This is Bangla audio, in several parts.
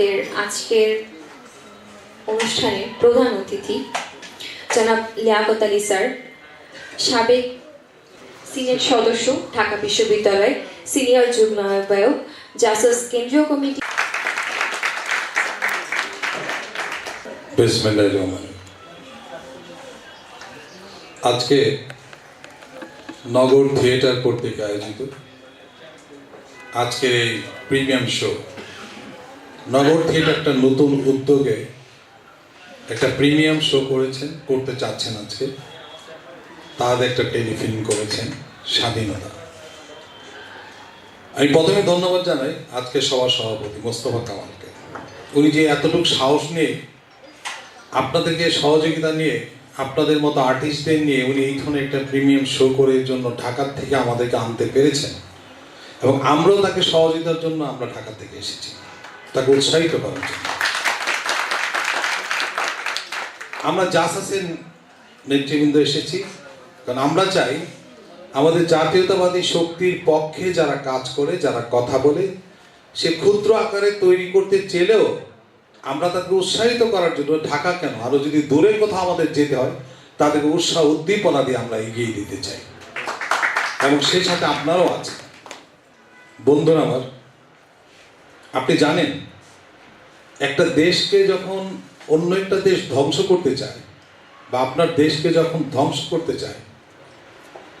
আমাদের আজকের অনুষ্ঠানে প্রধান অতিথি, জনাব লিয়াকত আলী স্যার, সাবেক সিনেট সদস্য ঢাকা বিশ্ববিদ্যালয় সিনিয়র যুগ্ম আহ্বায়ক, জাসাস কেন্দ্রীয় কমিটি। আজকে নগর থিয়েটার কর্তৃক আয়োজিত আজকের এই প্রিমিয়াম শো নগর থিয়েটার একটা নতুন উদ্যোগে একটা প্রিমিয়াম শো করেছেন, করতে চাচ্ছেন আজকে। তাদের একটা টেলিফিল্ম করেছেন, স্বাধীনতা। আমি প্রথমে ধন্যবাদ জানাই আজকে সবার সভাপতি মোস্তফা কামালকে। উনি যে এতটুকু সাহস নিয়ে, আপনাদেরকে সহযোগিতা নিয়ে, আপনাদের মতো আর্টিস্টদের নিয়ে উনি এই ধরনের একটা প্রিমিয়াম শো করে জন্য ঢাকার থেকে আমাদেরকে আনতে পেরেছেন এবং আমরাও তাকে সহযোগিতার জন্য আমরা ঢাকা থেকে এসেছি। তাকে উৎসাহিত করার জন্য আমরা জাসাসের নেতৃবৃন্দ এসেছি, কারণ আমরা চাই আমাদের জাতীয়তাবাদী শক্তির পক্ষে যারা কাজ করে, যারা কথা বলে, সে ক্ষুদ্র আকারে তৈরি করতে চেলেও আমরা তাকে উৎসাহিত করার জন্য ঢাকা কেন? আরও যদি দূরের কোথাও আমাদের যেতে হয়, তাদেরকে উৎসাহ, উদ্দীপনা দিয়ে আমরা এগিয়ে দিতে চাই। এবং সেই সাথে আপনারাও আছেন। বন্ধুরা আমার, আপনি জানেন একটা দেশকে যখন অন্য একটা দেশ ধ্বংস করতে চায়, বা আপনার দেশকে যখন ধ্বংস করতে চায়,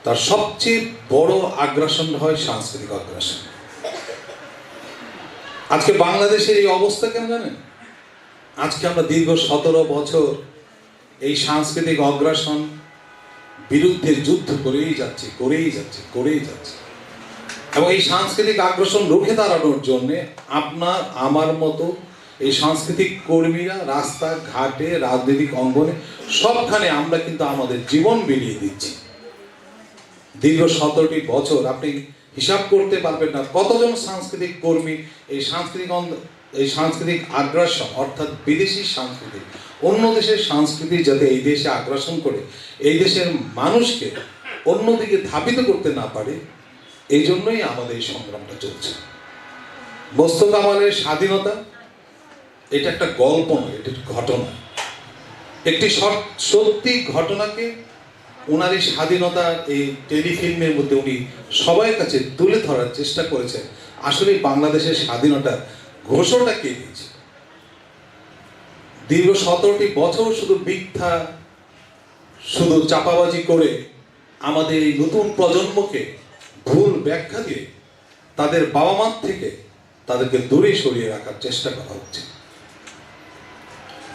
তার সবচেয়ে বড় আগ্রাসন হয় সাংস্কৃতিক আগ্রাসন। আজকে বাংলাদেশের এই অবস্থা কেন জানেন? আজকে আমরা দীর্ঘ সতেরো বছর এই সাংস্কৃতিক অগ্রাসন বিরুদ্ধে যুদ্ধ করেই যাচ্ছে করেই যাচ্ছে করেই যাচ্ছে। এবং এই সাংস্কৃতিক আগ্রাসন রুখে দাঁড়ানোর জন্য আপনার, আমার মতো এই সাংস্কৃতিক কর্মীরা, রাস্তা, ঘাটে, রাজনৈতিক অঙ্গনে, সবখানে আমরা কিন্তু আমাদের জীবন বিলিয়ে দিচ্ছি। দীর্ঘ সতেরোটি বছর আপনি হিসাব করতে পারবেন না কতজন সাংস্কৃতিক কর্মী এই সাংস্কৃতিক এই সাংস্কৃতিক আগ্রাসন, অর্থাৎ বিদেশি সংস্কৃতি অন্য দেশের সংস্কৃতি যাতে এই দেশে আগ্রাসন করে, এই দেশের মানুষকে অন্যদিকে ধাবিত করতে না পারে, এই জন্যই আমাদের এই সংগ্রামটা চলছে। বস্তু কামালের স্বাধীনতা এটা একটা গল্প নয়, এটা ঘটনা। একটি সত্যি ঘটনাকে ওনার এই স্বাধীনতার এই টেলিফিল্মের মধ্যে উনি সবার কাছে তুলে ধরার চেষ্টা করেছেন। আসলে বাংলাদেশের স্বাধীনতার ঘোষণা কে দিয়েছে? দীর্ঘ সতেরোটি বছর শুধু মিথ্যা, শুধু চাপাবাজি করে আমাদের এই নতুন প্রজন্মকে ভুল ব্যাখ্যা দিয়ে তাদের বাবা মার থেকে তাদেরকে দূরে সরিয়ে রাখার চেষ্টা করা হচ্ছে।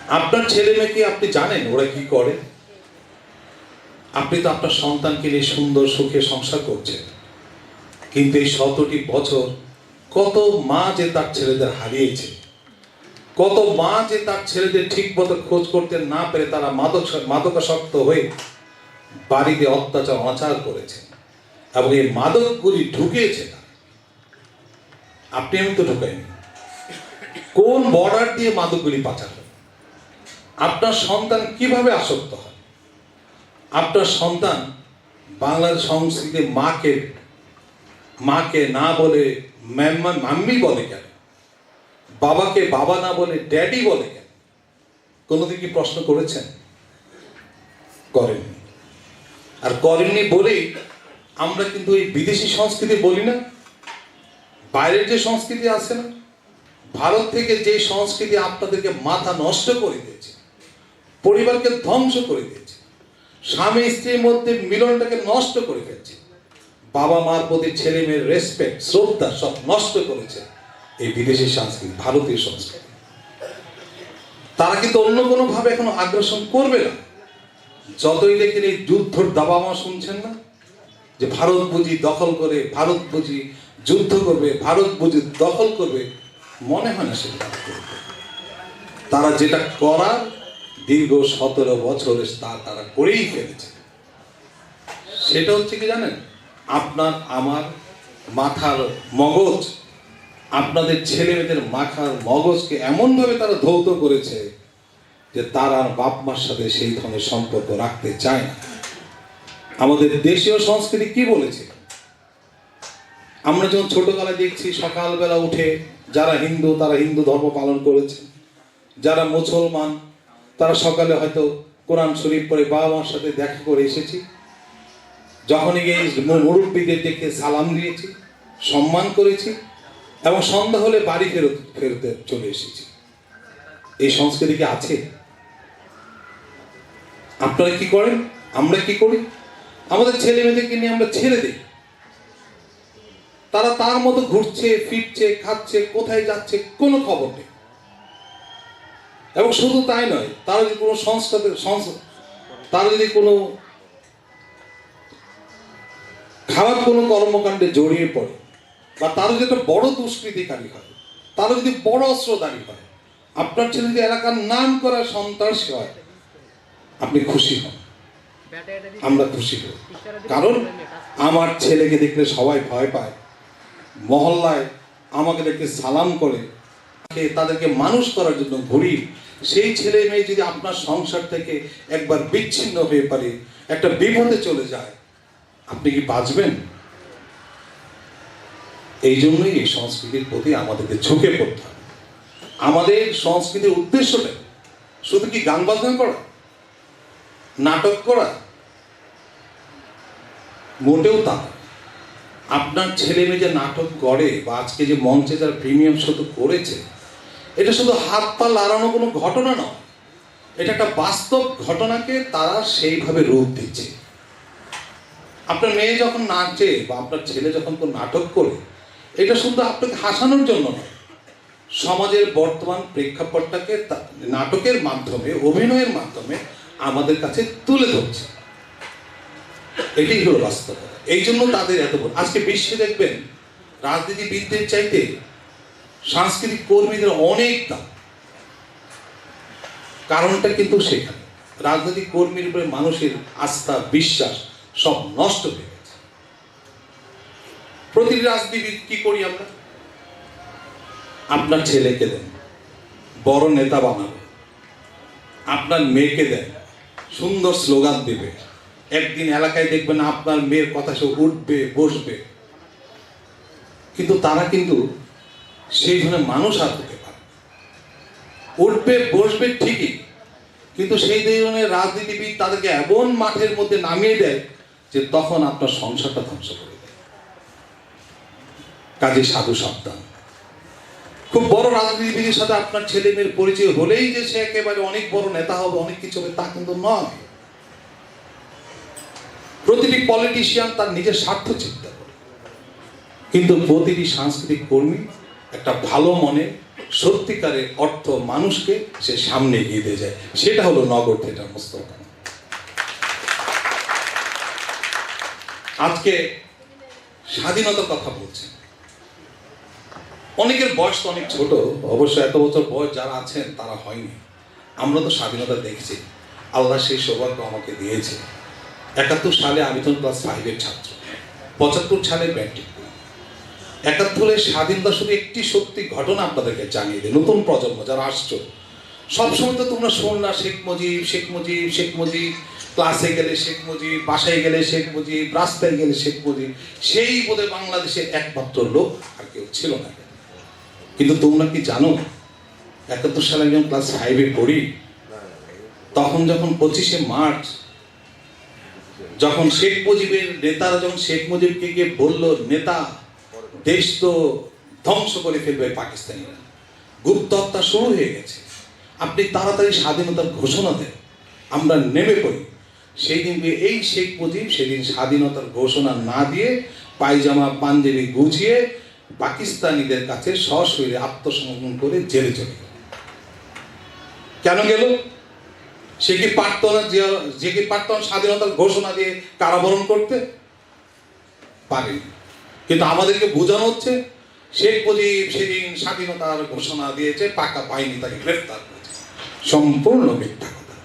আপনার ছেলে মেয়েকে আপনি জানেন ওরা কি করে? আপনি তো আপনার সন্তানকে নিয়ে সুন্দর সুখে সংসার করছেন। কিন্তু এই শতটি বছর কত মা যে তার ছেলেদের হারিয়েছে, কত মা যে তার ছেলেদের ঠিক মতো খোঁজ করতে না পেরে তারা মাদক মাদকাসক্ত হয়ে বাড়িতে অত্যাচার, অনাচার করেছে এবং এই মাদকগুলি ঢুকিয়েছে না আপনি আমি তো ঢুকাইনি কোন বর্ডার দিয়ে মাদকগুলি পাচার আপনার সন্তান কীভাবে আসক্ত হয়? আপনার সন্তান বাংলার সংস্কৃতি মাকে মাকে না বলে ম্যাম্মা মাম্মি বলে কেন? বাবাকে বাবা না বলে ড্যাডি বলে কেন? কোনোদিন কি প্রশ্ন করেছেন? করেননি। আর করেননি বলেই আমরা কিন্তু এই বিদেশি সংস্কৃতি বলি না। বাইরের যে সংস্কৃতি আছে না, ভারত থেকে যে সংস্কৃতি আপনাদেরকে মাথা নষ্ট করে দিয়েছে পরিবারকে ধ্বংস করে দিয়েছে। স্বামী স্ত্রীর মধ্যে মিলনটাকে নষ্ট করে ফেলছে। বাবা মার প্রতি ছেলে মেয়ের রেসপেক্ট শ্রদ্ধা সব নষ্ট করেছে এই বিদেশি সংস্কৃতি, ভারতীয় সংস্কৃতি। তারা কিন্তু অন্য কোনো ভাবে এখনও আগ্রাসন করবে না। যতই দেখেন এই যুদ্ধর দাবামা শুনছেন না? যে ভারত বুঝি দখল করে, ভারত বুঝি যুদ্ধ করবে, ভারত বুঝি দখল করবে, মনে হয় না সেটা তারা তারা যেটা করার দীর্ঘ সতেরো বছর তা তারা করেই ফেলেছে। সেটা হচ্ছে কি জানেন? আপনার, আমার মাথার মগজ, আপনাদের ছেলে মেয়েদের মাথার মগজকে এমনভাবে তারা ধৌত করেছে যে তারা বাপ মার সাথে সেই ধরনের সম্পর্ক রাখতে চায় না। আমাদের দেশীয় সংস্কৃতি কি বলেছে? আমরা যখন ছোটবেলায় দেখছি, সকালবেলা উঠে যারা হিন্দু, তারা হিন্দু ধর্ম পালন করেছে। যারা মুসলমান তারা সকালে হয়তো কোরআন শরীফ পড়ে বাবা মার সাথে দেখা করে এসেছি। যখনই গিয়ে মুরব্বীদের দেখে সালাম দিয়েছি, সম্মান করেছি এবং সন্ধ্যা হলে বাড়ি ফেরত ফেরতে চলে এসেছি। এই সংস্কৃতি কি আছে? আপনারা কি করেন? আমরা কি করি? আমাদের ছেলে মেয়েদেরকে নিয়ে আমরা ছেড়ে দিই। তারা তার মতো ঘুরছে, ফিরছে, খাচ্ছে, কোথায় যাচ্ছে কোনো খবর নেই। এবং শুধু তাই নয়, তারা যদি কোনো সংস্কারের সংস- তারা যদি কোনো খারাপ কোনো কর্মকাণ্ডে জড়িয়ে পড়ে, বা তারা যদি একটা বড় দুষ্কৃতিকারী হয়, তারা যদি বড় অস্ত্রধারী হয়, আপনার ছেলে যদি এলাকার নাম করা সন্ত্রাসী হয়, আপনি খুশি হন। আমরা খুশি হই। কারণ আমার ছেলেকে দেখলে সবাই ভয় পায়। মহল্লায় আমাকে দেখে সালাম করে তাদেরকে মানুষ করার জন্য ঘুরি সেই ছেলে মেয়ে যদি আপনার সংসার থেকে একবার বিচ্ছিন্ন হয়ে পারে একটা বিপদে চলে যায়, আপনি কি বাঁচবেন? এই জন্যই এই সংস্কৃতির প্রতি আমাদেরকে ঝুঁকে পড়তে হবে। আমাদের সংস্কৃতির উদ্দেশ্যটা? শুধু কি গান বাজনা করা? নাটক করা? মোটেও তা আপনার ছেলে মেয়ে যে নাটক করে বা আজকে যে মঞ্চে যারা প্রিমিয়াম শুধু করেছে এটা শুধু হাত পা লাড়ানো কোনো ঘটনা নয়। এটা একটা বাস্তব ঘটনাকে তারা সেইভাবে রূপ দিচ্ছে। আপনার মেয়ে যখন নাচে বা আপনার ছেলে যখন কোনো নাটক করে, এটা শুধু আপনাকে হাসানোর জন্য নয়। সমাজের বর্তমান প্রেক্ষাপটটাকে নাটকের মাধ্যমে, অভিনয়ের মাধ্যমে আমাদের কাছে তুলে ধরছে। এটাই হলো বাস্তবতা। এই জন্য তাদের এত আজকে বিশ্বে দেখবেন, রাজনীতিবিদদের চাইতে সাংস্কৃতিক কর্মীদের অনেক দাম কারণটা কিন্তু সেখানে। রাজনৈতিক কর্মীর উপরে মানুষের আস্থা, বিশ্বাস সব নষ্ট হয়ে গেছে। প্রতিটি রাজনীতিবিদ কি করি আমরা? আপনার ছেলেকে দেন, বড় নেতা বানাবে। আপনার মেয়েকে দেন, সুন্দর স্লোগান দেবে। একদিন এলাকায় দেখবেন আপনার মেয়ের কথা সে উঠবে, বসবে। কিন্তু তারা কিন্তু সেই ধরনের মানুষ আর হতে পারে উঠবে, বসবে ঠিকই, কিন্তু সেই ধরনের রাজনীতিবিদ তাদেরকে এমন মাঠের মধ্যে নামিয়ে দেয় যে তখন আপনার সংসারটা ধ্বংস করে দেয়। কাজে সাধু সাবধান। খুব বড় রাজনীতিবিদের সাথে আপনার ছেলে মেয়ের পরিচয় হলেই যে সে একেবারে অনেক বড় নেতা হবে, অনেক কিছু হবে, তা কিন্তু নয়। প্রতিটি পলিটিশিয়ান তার নিজের স্বার্থ চিন্তা করে। কিন্তু প্রতিটি সাংস্কৃতিক কর্মী একটা ভালো মনে সত্যিকারের অর্থ মানুষকে সে সামনে এগিয়ে দিয়ে যায়। সেটা হলো নগর থিয়েটার মোস্তফা। আজকে স্বাধীনতার কথা বলছেন অনেকের বয়স তো অনেক ছোট, অবশ্য এত বছর বয়স যারা আছেন তারা হয়নি। আমরা তো স্বাধীনতা দেখছি। আল্লাহ সেই সৌভাগ্য আমাকে দিয়েছে। একাত্তর সালে আমি তখন ক্লাস ফাইভের ছাত্র। পঁচাত্তর সালে ব্যান্টিক একাত্তরের স্বাধীনতা শুধু একটি সত্যি ঘটনা আপনাদেরকে জানিয়ে দেয় নতুন প্রজন্ম যারা আসছো। সবসময় তো তোমরা শোন না, শেখ মুজিব শেখ মুজিব শেখ মুজিব, ক্লাসে গেলে শেখ মুজিব, বাসায় গেলে শেখ মুজিব, রাস্তায় গেলে শেখ মুজিব, সেই বোধহয় বাংলাদেশের একমাত্র লোক আর কেউ ছিল না। কিন্তু তোমরা কি জানো, একাত্তর সালে যখন ক্লাস ফাইভে পড়ি, তখন যখন পঁচিশে মার্চ, যখন শেখ মুজিবের নেতারা, যখন শেখ মুজিবকে গিয়ে বলল, নেতা দেশ তো ধ্বংস করে ফেলবে পাকিস্তানিরা। গুপ্ত হত্যা শুরু হয়ে গেছে। আপনি তাড়াতাড়ি স্বাধীনতার ঘোষণা দেন। আমরা নেমে পড়ি। সেই দিন এই শেখ মুজিব সেদিন স্বাধীনতার ঘোষণা না দিয়ে পায়জামা, পাঞ্জাবি গুছিয়ে পাকিস্তানিদের কাছে সশরীরে আত্মসমর্পণ করে জেলে চলে কেন গেল? সে কি পারত না যে কি পারত স্বাধীনতার ঘোষণা দিয়ে কারাবরণ করতে? পারেনি। কিন্তু আমাদেরকে বোঝানো হচ্ছে, শেখ মুজিব সেদিন স্বাধীনতার ঘোষণা দিয়েছে, পাকা পায়নি তাকে গ্রেফতার করেছে। সম্পূর্ণ মিথ্যা কথা।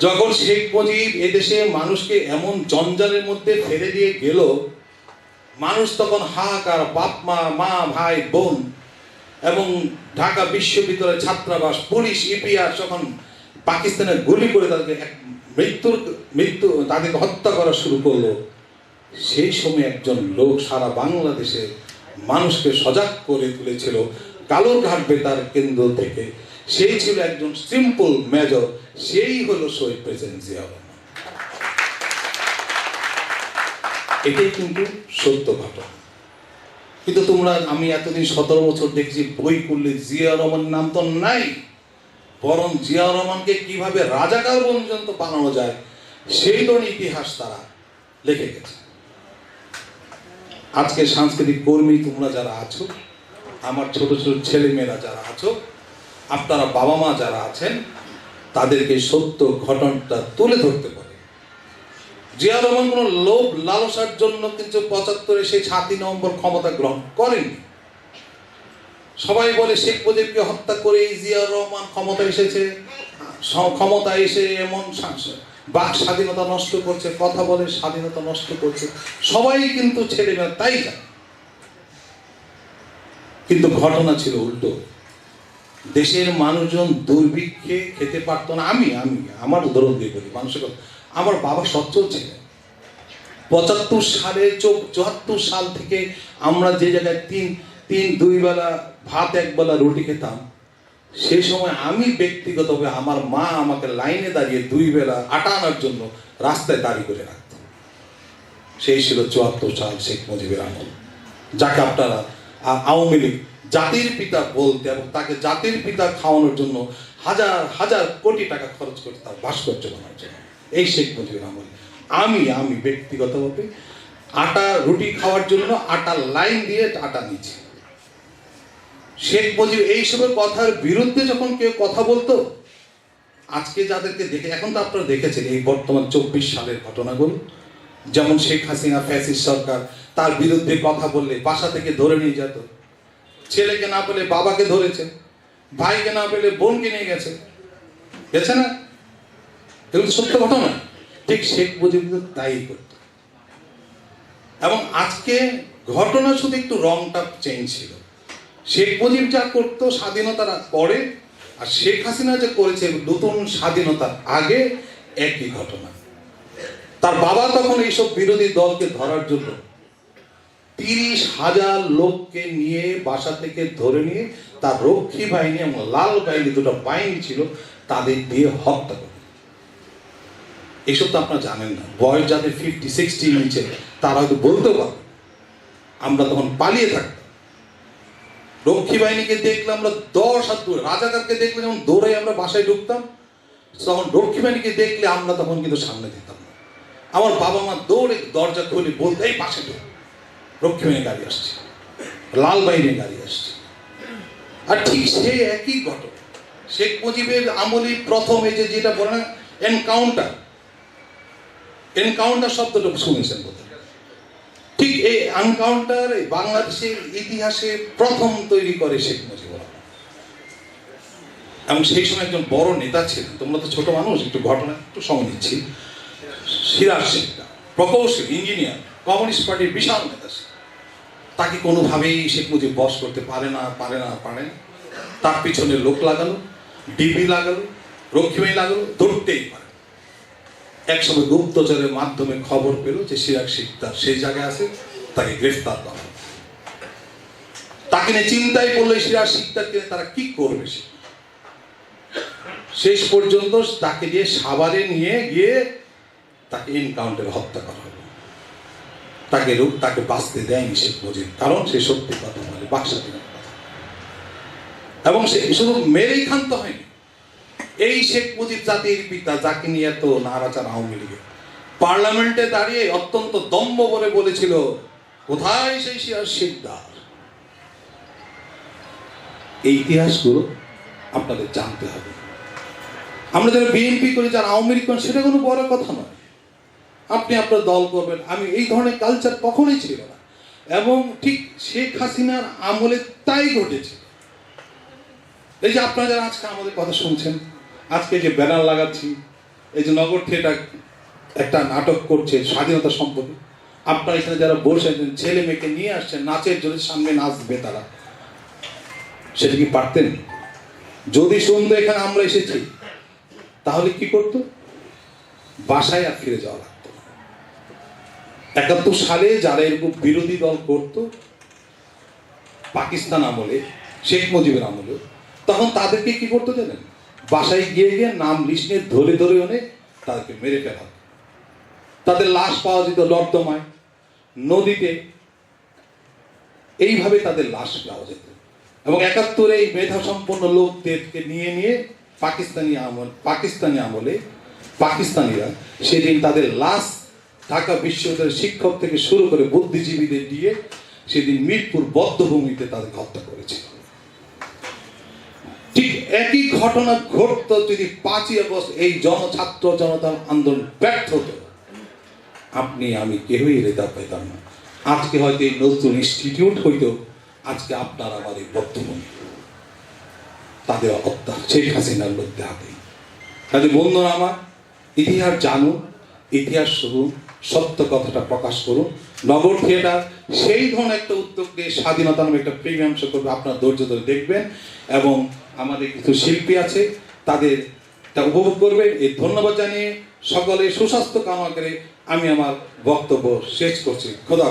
যখন শেখ মুজিব এদেশে মানুষকে এমন জঞ্জালের মধ্যে ফেলে দিয়ে গেল, মানুষ তখন হাহাকার বাপ, মা মা, ভাই, বোন এবং ঢাকা বিশ্ববিদ্যালয়ের ছাত্রাবাস, পুলিশ, ইপিআর যখন পাকিস্তানের গুলি করে তাদেরকে মৃত্যুর, মৃত্যু, তাদেরকে হত্যা করা শুরু করল সেই সময় একজন লোক সারা বাংলাদেশে মানুষকে সজাগ করে তুলেছিল কালুরঘাট বেতার কেন্দ্র থেকে। সেই ছিল একজন সিম্পল মেজর সেই হলো শহীদ প্রেসিডেন্ট জিয়া এটাই কিন্তু সত্য ঘটনা। কিন্তু তোমরা, আমি এতদিন সতেরো বছর দেখছি, বই করলে জিয়া রহমান নাম তো নাই। বরং জিয়া রহমানকে কীভাবে রাজাকার পর্যন্ত বানানো যায়, সেই ধরনের ইতিহাস তারা লিখে গেছে। আজকে সাংস্কৃতিক কর্মী তোমরা যারা আছো, আমার ছোট ছোট ছেলে মেয়েরা যারা আছো, আপনারা বাবা মা যারা আছেন, তাদেরকে সত্য ঘটনাটা তুলে ধরতে পারে। জিয়া রহমান কোনো লোভ লালসার জন্য কিন্তু পঁচাত্তরে সেই ছাতি নম্বর ক্ষমতা গ্রহণ করেনি সবাই বলে শেখ মুজিবকে হত্যা করে জিয়া রহমান ক্ষমতা এসেছে ক্ষমতা এসে এমন শাস- বাক স্বাধীনতা নষ্ট করছে, কথা বলে স্বাধীনতা নষ্ট করছে। সবাই কিন্তু ছেলেমেয়েরা তাই জানে। কিন্তু ঘটনা ছিল উল্টো। দেশের মানুষজন দুর্ভিক্ষে খেতে পারতো না। আমি আমি, আমার উদাহরণ দিয়ে বলি, মানুষের। আমার বাবা সচ্ছল ছিলেন। পঁচাত্তর সালে চোখ চুয়াত্তর সাল থেকে আমরা যে জায়গায় তিন তিন, দুই বেলা ভাত, এক বেলা রুটি খেতাম সেই সময় আমি ব্যক্তিগতভাবে আমার মা আমাকে লাইনে দাঁড়িয়ে দুই বেলা আটা আনার জন্য রাস্তায় দাঁড়িয়ে করে রাখত। সেই ছিল চুয়াত্তর সাল শেখ মুজিবের আমল। যাকে আপনারা আওয়ামী লীগ জাতির পিতা বলতে এবং তাকে জাতির পিতা খাওয়ানোর জন্য হাজার হাজার কোটি টাকা খরচ করতে তার ভাস্কর্য বানানোর জন্য। এই শেখ মুজিবের আমল। আমি আমি ব্যক্তিগতভাবে আটা, রুটি খাওয়ার জন্য আটা লাইন দিয়ে আটা নিচ্ছি শেখ মুজিব এইসবের কথার বিরুদ্ধে যখন কেউ কথা বলতো, আজকে যাদেরকে দেখে, এখন তো আপনারা দেখেছেন এই বর্তমান চব্বিশ সালের ঘটনাগুলো। যেমন শেখ হাসিনা ফ্যাসিস সরকার, তার বিরুদ্ধে কথা বললে বাসা থেকে ধরে নিয়ে যেত। ছেলেকে না পেলে বাবাকে ধরেছে, ভাইকে না পেলে বোনকে নিয়ে গেছে। গেছে না? এগুলো সত্য ঘটনা। ঠিক শেখ মুজিব তাই করত। এবং আজকে ঘটনা শুধু একটু রংটা চেঞ্জ ছিল। শেখ মুজিব যা করতো স্বাধীনতার পরে, আর শেখ হাসিনা যে করেছে, নতুন স্বাধীনতার আগে একই ঘটনা। তার বাবা তখন এইসব বিরোধী দলকে ধরার জন্য তিরিশ হাজার লোককে নিয়ে, বাসা থেকে ধরে নিয়ে, তার রক্ষী বাহিনী এবং লাল বাহিনী দুটো বাহিনী ছিল, তাদের দিয়ে হত্যা করে। এসব তো আপনারা জানেন না। বয়স যাদের ফিফটি সিক্সটি নিচে, তারা হয়তো বলতেও পারবে আমরা তখন পালিয়ে থাকতাম। রক্ষী বাহিনীকে দেখলে আমরা দশ হাত দূরে, রাজাকারকে দেখলে যেমন দৌড়ে আমরা বাসায় ঢুকতাম, তখন রক্ষী বাহিনীকে দেখলে আমরা তখন কিন্তু সামনে দিতাম না। আমার বাবা মা দৌড়ে দরজা খুলে বলতে, এই পাশে ঢুক। রক্ষী বাহিনী গাড়ি আসছে, লাল বাহিনী গাড়ি আসছে। আর ঠিক সেই একই ঘটনা, শেখ মুজিবের আমলি প্রথম এই যে যেটা বলে না, এনকাউন্টার। এনকাউন্টার শব্দটা শুনেছেন বোধহয়? ঠিক এই এনকাউন্টার বাংলাদেশের ইতিহাসে প্রথম তৈরি করে শেখ মুজিবুর এবং সেই সময় একজন বড় নেতা ছিলেন। তোমরা তো ছোট মানুষ, একটু ঘটনা, একটু সময় নিচ্ছি সিরাজ শেখটা প্রকৌশল, ইঞ্জিনিয়ার, কমিউনিস্ট পার্টির বিশাল নেতা ছিলেন। তাকে কোনোভাবেই শেখ মুজিব বস করতে পারে না পারে না পারে না। তার পিছনে লোক লাগালো, ডিবি লাগালো, রক্ষীবাহী লাগালো, ধরতেই পারে একসময় গুপ্তচরের মাধ্যমে খবর পেল যে সিরাজ শিকদার সেই জায়গায় আছে, তাকে গ্রেফতার করা তাকে নিয়ে চিন্তায় এই সিরাজ শিকদারকে তারা কি করবে সে? শেষ পর্যন্ত তাকে দিয়ে সাভারে নিয়ে গিয়ে তাকে এনকাউন্টারে হত্যা করা হলো। তাকে লোক তাকে বাঁচতে দেয়নি শেখ মুজিব, কারণ সে সত্যি কথা বলে কথা। এবং সে শুধু মেরেই ক্ষান্ত হয়নি এই শেখ মুজিব জাতির পিতা যাকে নিয়ে এত নারাচার আওয়ামী লীগের পার্লামেন্টে দাঁড়িয়ে অত্যন্ত দম্ভ বলে বলেছিল, কোথায় সেই শিয়ার শিকদার? এই ইতিহাসগুলো আপনাদের জানতে হবে। আমরা যারা বিএনপি করি, যারা আওয়ামী লীগ করেন সেটা কোনো বড় কথা নয়। আপনি আপনার দল করবেন। আমি এই ধরনের কালচার কখনোই ছিল না। এবং ঠিক শেখ হাসিনার আমলে তাই ঘটেছে। এই যে আপনারা যারা আজকে আমাদের কথা শুনছেন আজকে যে ব্যানার লাগাচ্ছি, এই যে নগর থিয়েটার একটা নাটক করছে, স্বাধীনতা সম্পর্কে। আপনারা এখানে যারা বসে আছেন, ছেলে মেয়েকে নিয়ে আসছেন, নাচের জন্য সামনে নাচবে তারা। সেটা কি পারতেন? যদি শুনতো এখানে আমরা এসেছি, তাহলে কি করতো? বাসায় আর ফিরে যাওয়া লাগতো। একাত্তর সালে যারা এরকম বিরোধী দল করত, পাকিস্তান আমলে, শেখ মুজিবের আমলে, তখন তাদেরকে কি করতে জানেন? বাসায় গিয়ে গিয়ে নাম লিস্ট ধরে ধরে এনে তাদেরকে মেরে ফেলা তাদের লাশ পাওয়া যেত নর্দমায় নদীতে এইভাবে তাদের লাশ পাওয়া যেত। এবং একাত্তরে এই মেধা সম্পন্ন লোকদেরকে নিয়ে নিয়ে পাকিস্তানি আমল, পাকিস্তানি আমলে পাকিস্তানিরা সেদিন তাদের লাশ ঢাকা বিশ্ববিদ্যালয়ের শিক্ষক থেকে শুরু করে বুদ্ধিজীবীদের দিয়ে সেদিন মিরপুর বদ্ধভূমিতে তাদের হত্যা করেছিল। একই ঘটনা ঘটতো যদি পাঁচই আগস্ট এই জনছাত্র জনতা আন্দোলন ব্যর্থ হতো। আপনি, আমি কেউই রেতা পেতাম না। আজকে হয়তো এই নতুন ইনস্টিটিউট হইতো, আজকে আপনার আমার এই বর্তমানে তাদের হত্যা শেখ হাসিনার লোকদের হাতে কাজে বন্ধুরা আমার, ইতিহাস জানুন, ইতিহাস শুনুন, সত্য কথাটা প্রকাশ করুন। নগর থিয়েটার, সেই ধরনের একটা উদ্যোগ নিয়ে স্বাধীনতা নামে একটা প্রিমিয়াম শো করবে, আপনার ধৈর্য ধরে দেখবেন। এবং আমাদের কিছু শিল্পী আছে, তাদের তা উপভোগ করবেন এই ধন্যবাদ জানিয়ে সকলে সুস্বাস্থ্য কামনা করে আমি আমার বক্তব্য শেষ করছি। খোদা।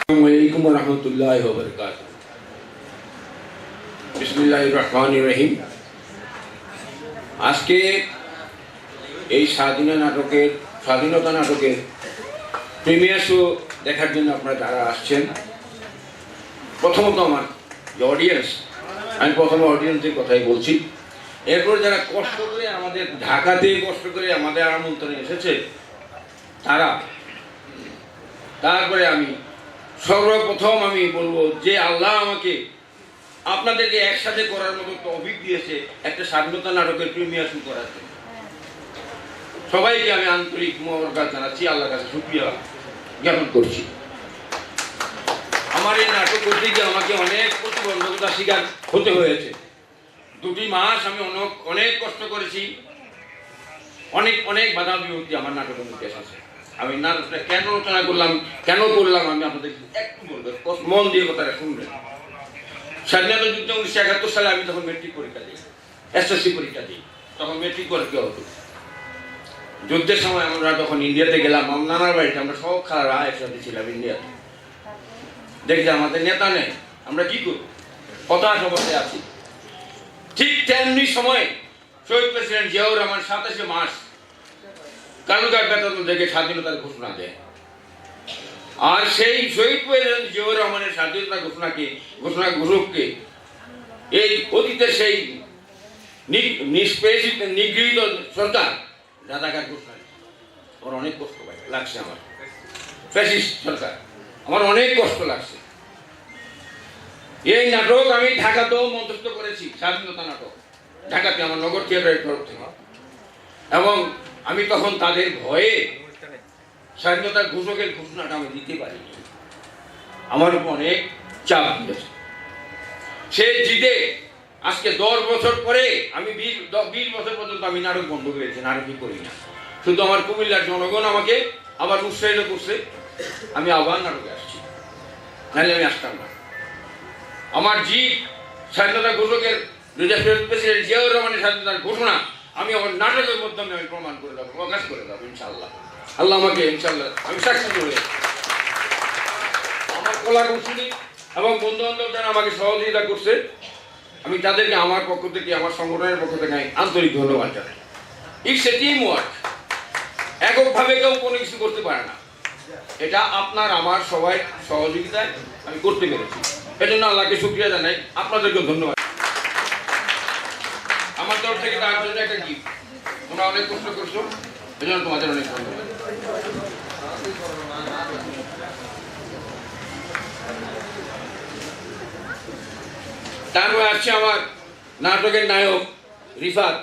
আসসালামাইকুম রহমতুল্লাহ বরকাত বিসমুল্লাহ রহমান রহিম। আজকে এই স্বাধীনতা নাটকের স্বাধীনতা নাটকের প্রিমিয়ার শো দেখার জন্য আপনারা যারা আসছেন, প্রথমত আমার যে অডিয়েন্স আমি প্রথমে অডিয়েন্সের কথাই বলছি। এরপর যারা কষ্ট করে আমাদের ঢাকাতে কষ্ট করে আমাদের আমন্ত্রণে এসেছে, তারা, তারপরে আমি সর্বপ্রথম আমি বলব যে আল্লাহ আমাকে আপনাদেরকে একসাথে করার মতো তৌফিক দিয়েছে, একটা স্বাধীনতা নাটকের প্রিমিয়ার শুরু করার জন্য। সবাইকে আমি আন্তরিক মোবারকাত জানাচ্ছি, আল্লাহর কাছে শুক্রিয়া জ্ঞাপন করছি। আমার এই নাটক করতে গিয়ে আমাকে অনেক প্রতিবন্ধকতা শিকার হতে হয়েছে। দুটি মাস আমি অনেক অনেক কষ্ট করেছি। অনেক অনেক বাধা বিভক্তি আমার নাটকের মধ্যে এসেছে। আমি নাটকটা কেন রচনা করলাম, কেন করলাম আমি আপনাদের একটু বলব মন দিয়ে কথাটা শুনবেন। স্বাধীনতা যুদ্ধ উনিশশো একাত্তর সালে আমি তখন মেট্রিক পরীক্ষা দিই এসএসসি পরীক্ষা দিই। তখন মেট্রিক পরীক্ষা হতো। যুদ্ধের সময় আমরা যখন ইন্ডিয়াতে গেলাম, আমার নানার বাড়িতে আমরা সব খালারা একসাথে ছিলাম ইন্ডিয়াতে। দেখছি আমাদের নেতা নেই, আমরা কি করব? হতাশ অবস্থায় আছি। ঠিক তেমনি সময় শহীদ প্রেসিডেন্ট জিয়াউর রহমান সাতাশে মাস কালুঘাট বেতন থেকে স্বাধীনতার ঘোষণা দেয়। আর সেই শহীদ প্রেসিডেন্ট জিয়াউর রহমানের স্বাধীনতা ঘোষণাকে, ঘোষণা ঘোষককে, এই অতীতের সেই নিষ্পেষিত, নিগৃহীত সরকার রাজাঘাট ঘোষণা। আমার অনেক কষ্ট লাগছে আমার। ফ্যাসিস্ট সরকার। আমার অনেক কষ্ট লাগছে। এই নাটক আমি ঢাকাতেও মঞ্চস্থ করেছি, স্বাধীনতা নাটক। ঢাকাতে আমার নগর থিয়েটারের তরফ থেকে এবং আমি তখন তাদের ভয়ে স্বাধীনতার ঘোষকের ঘোষণাটা আমি দিতে পারিনি। আমার উপর অনেক চাপ দিয়েছে। সে জিদে আজকে দশ বছর পরে আমি বিশ বিশ বছর পর্যন্ত আমি নাটক বন্ধ করেছি, নাটকই করি না। শুধু আমার কুমিল্লার জনগণ আমাকে আবার উৎসাহিত করছে। আমি আবার নাটকে আসছি। নাহলে আমি আসতাম না। আমার জিত স্বাধীনতা ঘোষকের প্রেসিডেন্ট জিয়াউর রহমানের স্বাধীনতার ঘোষণা আমি আমার নাটকের মাধ্যমে আমি প্রমাণ করে দেবো, প্রকাশ করে দেবো ইনশাল্লাহ আল্লাহ আমাকে ইনশাল্লাহ আমি সাক্ষী করে আমার কলা কৌশলী এবং বন্ধু বান্ধব যারা আমাকে সহযোগিতা করছে, আমি তাদেরকে আমার পক্ষ থেকে, আমার সংগঠনের পক্ষ থেকে আমি আন্তরিক ধন্যবাদ জানাই। ইটস এ টিম ওয়ার্ক এককভাবে কেউ কোনো কিছু করতে পারে না। এটা আপনার, আমার, সবাই সহযোগিতায় আমি করতে পেরেছি। এজন্য আল্লাহকে শুক্রিয়া জানাই। আপনাদেরকেও ধন্যবাদ। আমার তরফ থেকে তার জন্য একটা গিফট তোমরা অনেক কষ্ট করছ। এজন্য তোমাদের অনেক ধন্যবাদ। তারপরে আসছে আমার নাটকের নায়ক রিফাত।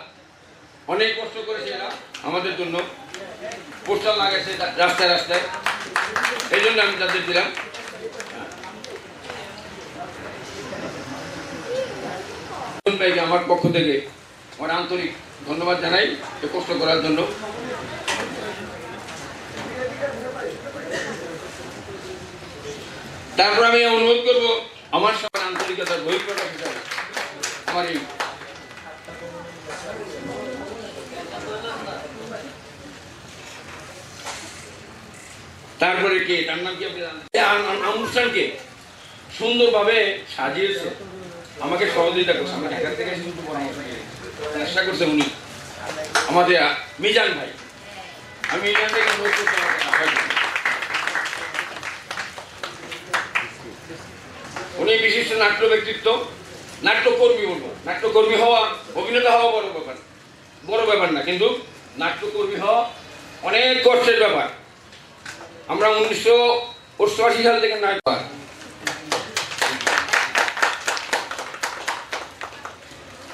অনেক কষ্ট করেছে এরা আমাদের জন্য। পোস্টার লাগাইছে রাস্তায় রাস্তায়। এই জন্য আমি তাদের দিলাম। আমার পক্ষ থেকে আমার আন্তরিক ধন্যবাদ জানাই এ কষ্ট করার জন্য। তারপর আমি অনুরোধ করব, আমার সবার আন্তরিকতার বহিঃপ্রকাশ আমার এই তারপরে কে? তার নাম কি আপনি আন- অনুষ্ঠানকে সুন্দরভাবে সাজিয়েছে। আমাকে সহযোগিতা করছে। আমার ঢাকা থেকে কিন্তু চেষ্টা করছে উনি। আমাদের মিজান ভাই। আমি মিজান থেকে অনুরোধ। উনি বিশিষ্ট নাট্য ব্যক্তিত্ব। নাট্যকর্মী বলব। নাট্যকর্মী হওয়া, অভিনেতা হওয়া বড় ব্যাপার। বড় ব্যাপার না, কিন্তু নাট্যকর্মী হওয়া অনেক কষ্টের ব্যাপার। আমরা উনিশশো অষ্টআশি সাল থেকে নাটক